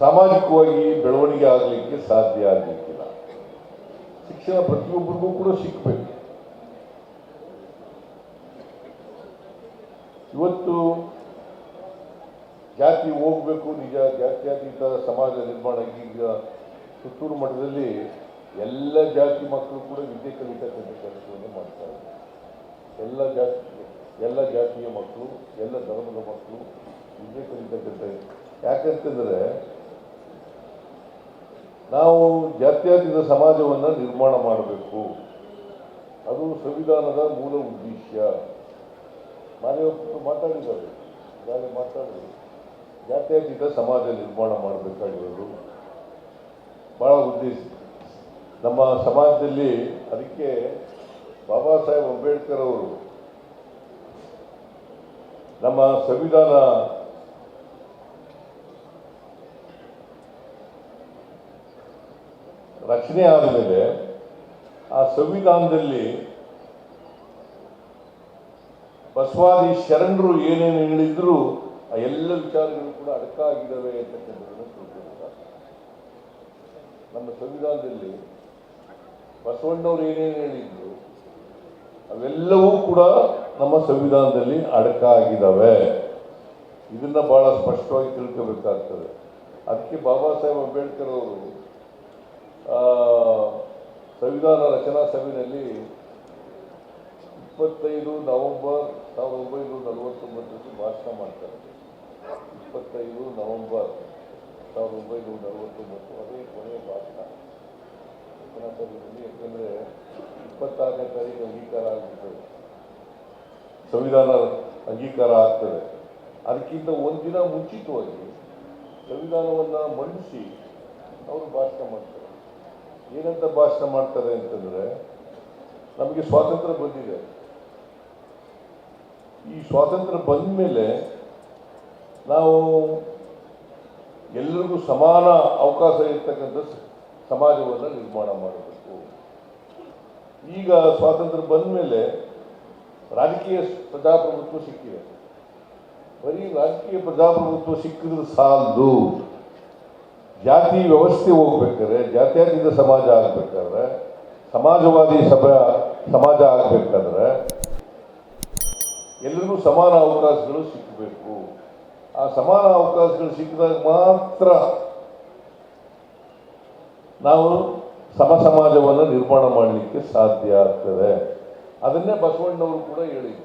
ಸಾಮಾಜಿಕವಾಗಿ ಬೆಳವಣಿಗೆ ಆಗಲಿಕ್ಕೆ ಸಾಧ್ಯ ಆಗಲಿಕ್ಕಿಲ್ಲ. ಶಿಕ್ಷಣ ಪ್ರತಿಯೊಬ್ಬರಿಗೂ ಕೂಡ ಸಿಕ್ಕಬೇಕು ಇವತ್ತು ಜಾತಿ ಹೋಗ್ಬೇಕು, ನಿಜ ಜಾತ್ಯತೀತ ಸಮಾಜ ನಿರ್ಮಾಣ ಈಗ ಸುತ್ತೂರು ಮಠದಲ್ಲಿ ಎಲ್ಲ ಜಾತಿ ಮಕ್ಕಳು ಕೂಡ ವಿದ್ಯೆ ಕಲಿತಕ್ಕಂಥ ಕೆಲಸವನ್ನು ಮಾಡ್ತಾರೆ ಎಲ್ಲ ಜಾತಿ, ಎಲ್ಲ ಜಾತಿಯ ಮಕ್ಕಳು, ಎಲ್ಲ ಧರ್ಮದ ಮಕ್ಕಳು ವಿದ್ಯೆ ಕಲಿತಕ್ಕಂಥ ಯಾಕಂತಂದ್ರೆ ನಾವು ಜಾತ್ಯತೀತ ಸಮಾಜವನ್ನು ನಿರ್ಮಾಣ ಮಾಡಬೇಕು. ಅದು ಸಂವಿಧಾನದ ಮೂಲ ಉದ್ದೇಶ. ಮಾದೇವಪ್ಪರು ಮಾತಾಡಿದ್ದಾರೆ. ಈಗಾಗಲೇ ಮಾತಾಡಿದ್ರು ಜಾತ್ಯತೀತ ಸಮಾಜ ನಿರ್ಮಾಣ ಮಾಡಬೇಕಾಗಿರೋದು. ಭಾಳ ಉದ್ದೇಶ. ನಮ್ಮ ಸಮಾಜದಲ್ಲಿ ಅದಕ್ಕೆ ಬಾಬಾ ಸಾಹೇಬ್ ಅಂಬೇಡ್ಕರ್ ಅವರು ನಮ್ಮ ಸಂವಿಧಾನ ರಚನೆ ಆದಮೇಲೆ ಆ ಸಂವಿಧಾನದಲ್ಲಿ ಬಸವಾದಿ ಶರಣರು ಏನೇನು ಹೇಳಿದ್ರು, ಆ ಎಲ್ಲ ವಿಚಾರಗಳು ಕೂಡ ಅಡಕಾಗಿದ್ದಾವೆ ಅಂತಕ್ಕಂಥದ್ದನ್ನು ತಿಳ್ಕೊಂಡಿದ್ದಾರೆ ನಮ್ಮ ಸಂವಿಧಾನದಲ್ಲಿ ಬಸವಣ್ಣವ್ರು ಏನೇನು ಹೇಳಿದ್ರು, ಅವೆಲ್ಲವೂ ಕೂಡ ನಮ್ಮ ಸಂವಿಧಾನದಲ್ಲಿ ಅಡಕ ಆಗಿದ್ದಾವೆ ಇದನ್ನ ಬಹಳ ಸ್ಪಷ್ಟವಾಗಿ ತಿಳ್ಕೋಬೇಕಾಗ್ತದೆ. ಅದಕ್ಕೆ ಬಾಬಾ ಸಾಹೇಬ್ ಅಂಬೇಡ್ಕರ್ ಅವರು ಸಂವಿಧಾನ ರಚನಾ ಸಭೆಯಲ್ಲಿ ಇಪ್ಪತ್ತೈದು ನವೆಂಬರ್ ಸಾವಿರದ ಒಂಬೈನೂರ ನಲವತ್ತೊಂಬತ್ತರಲ್ಲಿ ಭಾಷಣ ಮಾಡ್ತಾರೆ. ಇಪ್ಪತ್ತೈದು ನವೆಂಬರ್ ಸಾವಿರದ ಒಂಬೈನೂರ ನಲವತ್ತೊಂಬತ್ತು ಅದೇ ಕೊನೆಯ ಭಾಷಣ. ರಚನಾ ಸಭೆಯಲ್ಲಿ ಯಾಕೆಂದರೆ ಇಪ್ಪತ್ತಾರನೇ ತಾರೀಕು ಅಂಗೀಕಾರ ಆಗ್ತದೆ ಸಂವಿಧಾನ ಅಂಗೀಕಾರ ಆಗ್ತದೆ. ಅದಕ್ಕಿಂತ ಒಂದಿನ ಮುಂಚಿತವಾಗಿ ಸಂವಿಧಾನವನ್ನು ಮಂಡಿಸಿ ಅವರು ಭಾಷಣ ಮಾಡ್ತಾರೆ. ಏನಂತ ಭಾಷಣ ಮಾಡ್ತಾರೆ ಅಂತಂದ್ರೆ ನಮಗೆ ಸ್ವಾತಂತ್ರ್ಯ ಬಂದಿದೆ. ಈ ಸ್ವಾತಂತ್ರ್ಯ ಬಂದ ಮೇಲೆ ನಾವು ಎಲ್ಲರಿಗೂ ಸಮಾನ ಅವಕಾಶ ಇರ್ತಕ್ಕಂಥ ಸಮಾಜವನ್ನು ನಿರ್ಮಾಣ ಮಾಡಬೇಕು. ಈಗ ಸ್ವಾತಂತ್ರ್ಯ ಬಂದ ಮೇಲೆ ರಾಜಕೀಯ ಪ್ರಜಾಪ್ರಭುತ್ವ ಸಿಕ್ಕಿದೆ. ಬರೀ ರಾಜಕೀಯ ಪ್ರಜಾಪ್ರಭುತ್ವ ಸಿಕ್ಕಿದ್ರೆ ಸಾಲದು. ಜಾತಿ ವ್ಯವಸ್ಥೆ ಹೋಗ್ಬೇಕಾದ್ರೆ ಜಾತ್ಯಾತೀತ ಸಮಾಜ ಆಗ್ಬೇಕಾದ್ರೆ, ಸಮಾಜವಾದಿ ಸಭಾ, ಸಮಾಜ ಆಗ್ಬೇಕಾದ್ರೆ ಎಲ್ಲರಿಗೂ ಸಮಾನ ಅವಕಾಶಗಳು ಸಿಕ್ಕಬೇಕು ಆ ಸಮಾನ ಅವಕಾಶಗಳು ಸಿಕ್ಕಿದಾಗ ಮಾತ್ರ ನಾವು ಸಮ ಸಮಾಜವನ್ನು ನಿರ್ಮಾಣ ಮಾಡಲಿಕ್ಕೆ ಸಾಧ್ಯ ಆಗ್ತದೆ. ಅದನ್ನೇ ಬಸವಣ್ಣವರು ಕೂಡ ಹೇಳಿದ್ರು.